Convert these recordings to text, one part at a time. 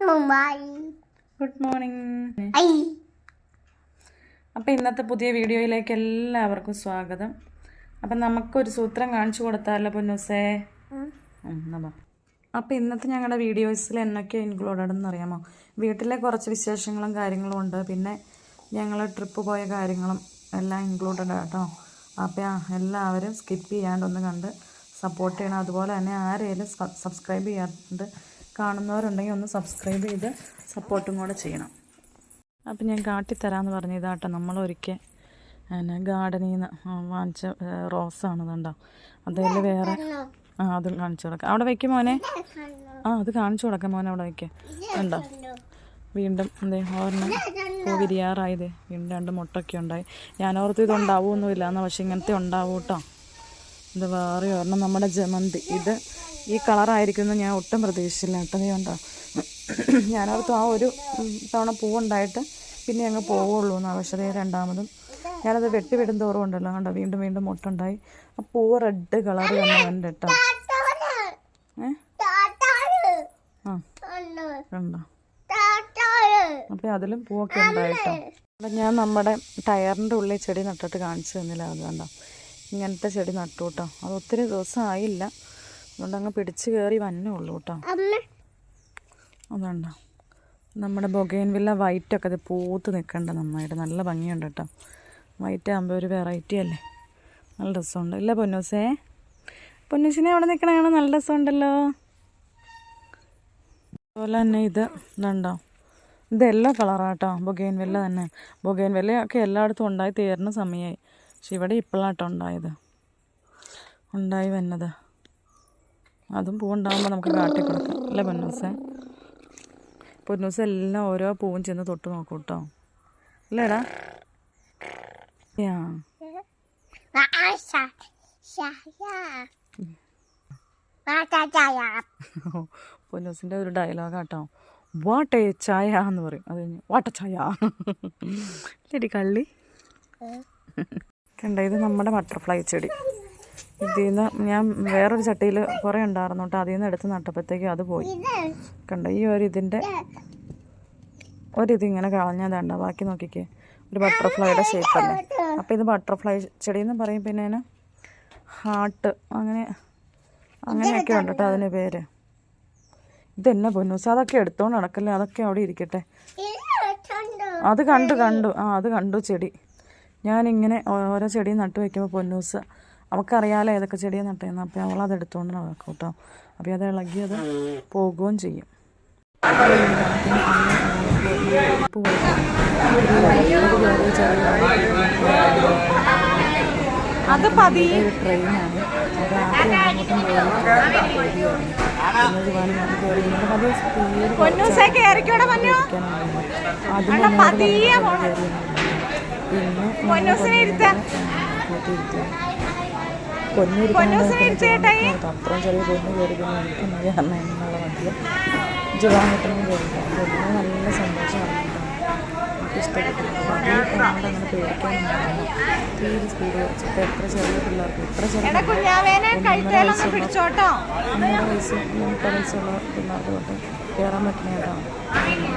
Mumbai good morning. അപ്പം ഇന്നത്തെ പുതിയ വീഡിയോയിലേക്ക് എല്ലാവർക്കും സ്വാഗതം. അപ്പം നമുക്കൊരു സൂത്രം കാണിച്ചു കൊടുത്താലോ പൊന്നൂസേ? അപ്പോൾ ഇന്നത്തെ ഞങ്ങളുടെ വീഡിയോസിൽ എന്നൊക്കെ ഇൻക്ലൂഡഡ് എന്ന് അറിയാമോ? വീട്ടിലെ കുറച്ച് വിശേഷങ്ങളും കാര്യങ്ങളും ഉണ്ട്. പിന്നെ ഞങ്ങൾ ട്രിപ്പ് പോയ കാര്യങ്ങളും എല്ലാം ഇൻക്ലൂഡഡ് ആട്ടോ അപ്പോൾ എല്ലാവരും സ്കിപ്പ് ചെയ്യാണ്ടൊന്ന് കണ്ട് സപ്പോർട്ട് ചെയ്യണം. അതുപോലെ തന്നെ ആരെങ്കിലും സബ്സ്ക്രൈബ് ചെയ്യാറുണ്ട് കാണുന്നവരുണ്ടെങ്കിൽ ഒന്ന് സബ്സ്ക്രൈബ് ചെയ്ത് സപ്പോർട്ടും കൂടെ ചെയ്യണം. അപ്പം ഞാൻ കാട്ടിത്തരാമെന്ന് പറഞ്ഞു ഇതാട്ടോ നമ്മളൊരിക്കൽ പിന്നെ ഗാർഡനിൽ നിന്ന് വാങ്ങിച്ച റോസാണ് ഇതുണ്ടോ അതിൽ വേറെ ആ അത് കാണിച്ചു കൊടുക്കാം. അവിടെ വയ്ക്കും മോനെ. ആ അത് കാണിച്ചു കൊടുക്കാം മോനെ അവിടെ വയ്ക്കാം ഉണ്ടോ വീണ്ടും എന്തേ ഒരെണ്ണം പൂ വിരിയാറായത്. വീണ്ടും രണ്ട് മുട്ടൊക്കെ ഉണ്ടായി. ഞാനോർത്ത് ഇത് ഉണ്ടാവുമൊന്നുമില്ല എന്നാൽ പക്ഷേ ഇങ്ങനത്തെ ഉണ്ടാവും കേട്ടോ ഇത് വേറെ ഒരെണ്ണം നമ്മുടെ ജമന്തി. ഇത് ഈ കളറായിരിക്കുമെന്ന് ഞാൻ ഒട്ടും പ്രതീക്ഷിച്ചില്ല. കേട്ടോ നീ ഉണ്ടോ ഞാനോർത്ത് ആ ഒരു തവണ പൂവുണ്ടായിട്ട് പിന്നെ അങ്ങ് പോവുള്ളൂ പക്ഷേ ദേ രണ്ടാമതും. ഞാനത് വെട്ടി വിടും തോറും ഉണ്ടല്ലോ കണ്ടോ? വീണ്ടും വീണ്ടും മുട്ടുണ്ടായി. ആ പൂവ് റെഡ് കളർ തന്നെ ഉണ്ട് കേട്ടോ. ഏ? കണ്ടോ? അപ്പം അതിലും പൂവൊക്കെ ഉണ്ടായിട്ടോ. അപ്പം ഞാൻ നമ്മുടെ ടയറിന്റെ ഉള്ളിൽ ചെടി നട്ടിട്ട് കാണിച്ചു തന്നില്ല അത് കണ്ടോ? ഇങ്ങനത്തെ ചെടി നട്ടു കേട്ടോ അത് ഒത്തിരി ദിവസം ആയില്ല അതുകൊണ്ട് അങ്ങ് പിടിച്ച് കയറി വന്നേ ഉള്ളൂ കേട്ടോ. അതുകൊണ്ടോ. നമ്മുടെ ബൊഗൈൻ വില്ല വൈറ്റൊക്കെ അത് പൂത്ത് നിൽക്കണ്ട നന്നായിട്ട്. നല്ല ഭംഗിയുണ്ട് കേട്ടോ. വൈറ്റ് ആകുമ്പോൾ ഒരു വെറൈറ്റി അല്ലേ? നല്ല രസമുണ്ട്. ഇല്ല പൊന്നൂസേ. പൊന്നൂസിനെ അവിടെ നിൽക്കണ നല്ല രസമുണ്ടല്ലോ. അതുപോലെ തന്നെ ഇത് ഇതുണ്ടോ? ഇത് എല്ലാ കളറാട്ടോ ബൊഗൈൻ വെല്ല തന്നെ. ബൊഗൈൻ വെല്ലയൊക്കെ എല്ലായിടത്തും ഉണ്ടായി തീർന്ന സമയമായി പക്ഷെ ഇവിടെ ഇപ്പോഴാട്ടോ ഉണ്ടായത്. ഉണ്ടായി വന്നത്. അതും പൂവുണ്ടാകുമ്പോൾ നമുക്ക് കാട്ടി കൊടുക്കാം അല്ലേ പൊന്നൂസേ? പൊന്നൂസ് എല്ലാം ഓരോ പൂവും ചെന്ന് തൊട്ട് നോക്കും കേട്ടോ അല്ലേടാ? പൊന്നൂസിന്റെ ഒരു ഡയലോഗ് കേട്ടോ വാട്ടേ ചായ എന്ന് പറയും. അത് കഴിഞ്ഞ് വാട്ട ചായ ശരി കള്ളി? കണ്ട ഇത് നമ്മുടെ ബട്ടർഫ്ലൈ ചെടി. ഇതിൽ നിന്ന് ഞാൻ വേറൊരു ചട്ടിയിൽ കുറേ ഉണ്ടായിരുന്നു കേട്ടോ അതിൽ നിന്ന് എടുത്ത് നട്ടപ്പോഴത്തേക്കും അത് പോയി. കണ്ട ഈ ഒരു ഇതിന്റെ ഒരിതിങ്ങനെ കളഞ്ഞതാണ്ട ബാക്കി നോക്കിക്കേ. ഒരു ബട്ടർഫ്ലൈയുടെ ഷേപ്പല്ലേ അപ്പോൾ ഇത് ബട്ടർഫ്ലൈ ചെടി എന്ന് പറയും പിന്നെ അതിന് ഹാർട്ട് അങ്ങനെ അങ്ങനെയൊക്കെ ഉണ്ട് കേട്ടോ അതിന് പേര്. ഇതെന്നെ പൊന്നൂസ് അതൊക്കെ എടുത്തോണ്ട് നടക്കല്ലേ അതൊക്കെ അവിടെ ഇരിക്കട്ടെ. അത് കണ്ടു കണ്ടു. ആ അത് കണ്ടു ചെടി. ഞാനിങ്ങനെ ഓരോ ചെടിയും നട്ട് വയ്ക്കുമ്പോൾ പൊന്നൂസ് അവൾക്കറിയാലോ ഏതൊക്കെ ചെടിയാണ് നട്ടേന്ന്. അപ്പോൾ അവൾ അത് എടുത്തുകൊണ്ട് നടക്കും കേട്ടോ അപ്പോൾ അത് ഇളകി അത് പോകുകയും ചെയ്യും. അത് പതി. ട്രെയിനാണ്. അത് ആദ്യം അങ്ങോട്ടും കയറി സ്പീഡ് പൊന്നൂസേ കേറിക്കോടെ പൊന്നു. അതിന് പതിയെ പോണം. അത്രയും ചെറിയ പൊന്നു കയറി പിന്നെ എനിക്ക് മതി കാരണം എന്നുള്ള പൊന്നിന് നല്ല സന്തോഷമാണ് എനിക്ക് ഇഷ്ടപ്പെട്ടു അങ്ങനെ പേടിക്കാനൊന്നും തീരെ സ്പീഡ് വെച്ചിട്ട് എത്ര ചെറിയ പിള്ളേർക്ക് ഇത്ര ചെറിയ ഒന്നര വയസ്സ് മുപ്പത് വയസ്സുള്ള പിള്ളേർക്ക് തൊട്ട് കയറാൻ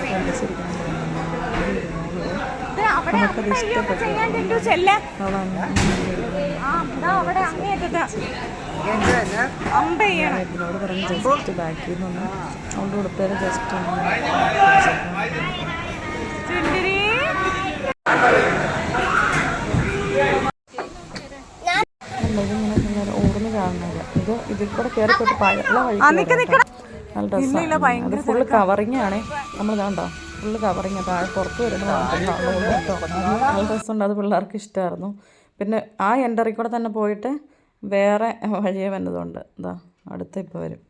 കണ്ടിച്ചിരിക്കണം നമുക്കത് ഇഷ്ടപ്പെട്ടു. ഇതിനോട് പറഞ്ഞ് ജസ്റ്റ് ബാക്കിൽ നിന്നൊന്ന് അതുകൊണ്ട് കൊടുത്തേരെ ജസ്റ്റ് നമ്മളിങ്ങനെ ഓടുന്ന കാണുന്നില്ല. ഇത് ഇതിൽ കൂടെ നല്ല ഫുള്ള് നമ്മൾ ഇതാണ്ടോ ഫുള്ള് കവറിങ് താഴെ പുറത്ത് വരുമ്പോൾ നല്ല രസമുണ്ട്. അത് പിള്ളേർക്ക് ഇഷ്ടമായിരുന്നു പിന്നെ ആ എൻട്രി കൂടെ തന്നെ പോയിട്ട് വേറെ വഴിയെ വന്നതുണ്ട് ഇതാ അടുത്ത ഇപ്പോൾ വരും.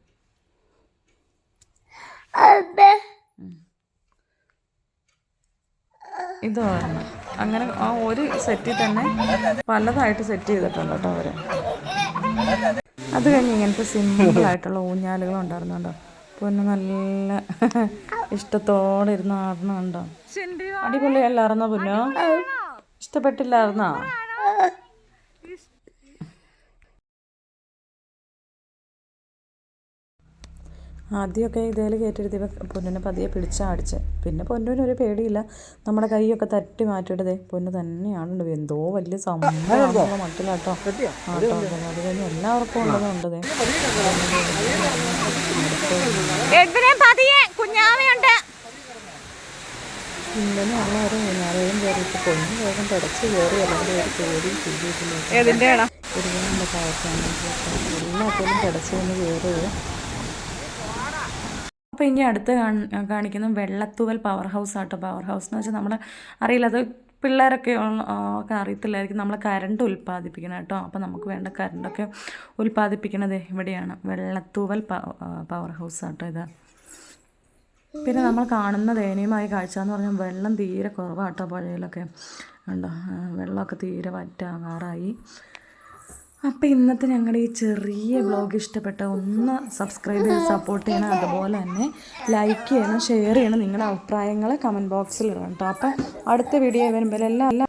ഇതാണ് അങ്ങനെ ആ ഒരു സെറ്റിൽ തന്നെ പലതായിട്ട് സെറ്റ് ചെയ്തിട്ടുണ്ട് കേട്ടോ അവർ അത് കഴിഞ്ഞ് ഇങ്ങനത്തെ സിമ്പിളായിട്ടുള്ള ഊഞ്ഞാലുകൾ ഉണ്ടായിരുന്നുണ്ടോ? പൊന്ന് നല്ല ഇഷ്ടത്തോടെ ഇരുന്ന് ആടണുണ്ടോ അടിപൊളിയല്ലായിരുന്നോ പൊന്നോ? ഇഷ്ടപ്പെട്ടില്ലായിരുന്നോ? ആദ്യമൊക്കെ ഇതേൽ കയറ്റിരുത്തിയപ്പോൾ പൊന്നിനെ പതിയെ പിടിച്ചാടിച്ച് പിന്നെ പൊന്നിനൊരു പേടിയില്ല. നമ്മുടെ കൈയൊക്കെ തട്ടി മാറ്റിയിട്ടതേ പൊന്ന് തന്നെയാണുണ്ട്. എന്തോ വലിയ സംഭവം മട്ടിലാട്ടോ ആട്ടോ അത് കഴിഞ്ഞ് എല്ലാവർക്കും ഉള്ളതുണ്ടതേ കുഞ്ഞാവയുണ്ട്. ഞാനേയും കയറിയിട്ട് പൊന്നു വേഗം പിടച്ച് കയറി. അല്ലെങ്കിൽ ഒരു പേടി ചിന്തിച്ചില്ല ഏതിന്റെ ആണോ ഒരുപാട് കാഴ്ചയാണ് എല്ലാത്തിലും പിടച്ച് വന്ന് കയറുക അപ്പോൾ ഇനി അടുത്ത് കാണ- കാണിക്കുന്നത് വെള്ളത്തൂവൽ പവർ ഹൗസ് ആട്ടോ. പവർ ഹൗസ് എന്ന് വെച്ചാൽ നമ്മൾ അറിയില്ല അത് പിള്ളേരൊക്കെ ഒക്കെ അറിയത്തില്ലായിരിക്കും. നമ്മൾ കരണ്ട് ഉൽപ്പാദിപ്പിക്കണം കേട്ടോ. അപ്പോൾ നമുക്ക് വേണ്ട കരണ്ടൊക്കെ ഉൽപ്പാദിപ്പിക്കണത് ഇവിടെയാണ്. വെള്ളത്തൂവൽ പവർ ഹൗസ് ആട്ടോ ഇത്. പിന്നെ നമ്മൾ കാണുന്ന ദയനീയമായ കാഴ്ച എന്ന് പറഞ്ഞാൽ വെള്ളം തീരെ കുറവാട്ടോ പുഴയിലൊക്കെ. ഉണ്ടോ വെള്ളമൊക്കെ തീരെ വറ്റാകാറായി അപ്പോൾ ഇന്നത്തെ ഞങ്ങളുടെ ഈ ചെറിയ വ്ളോഗ് ഇഷ്ടപ്പെട്ട ഒന്ന് സബ്സ്ക്രൈബ് ചെയ്ത് സപ്പോർട്ട് ചെയ്യണം. അതുപോലെ തന്നെ ലൈക്ക് ചെയ്യണം ഷെയർ ചെയ്യണം. നിങ്ങളുടെ അഭിപ്രായങ്ങൾ കമന്റ് ബോക്സിൽ ഇടണം കേട്ടോ അപ്പോൾ അടുത്ത വീഡിയോ വരുമ്പോൾ എല്ലാം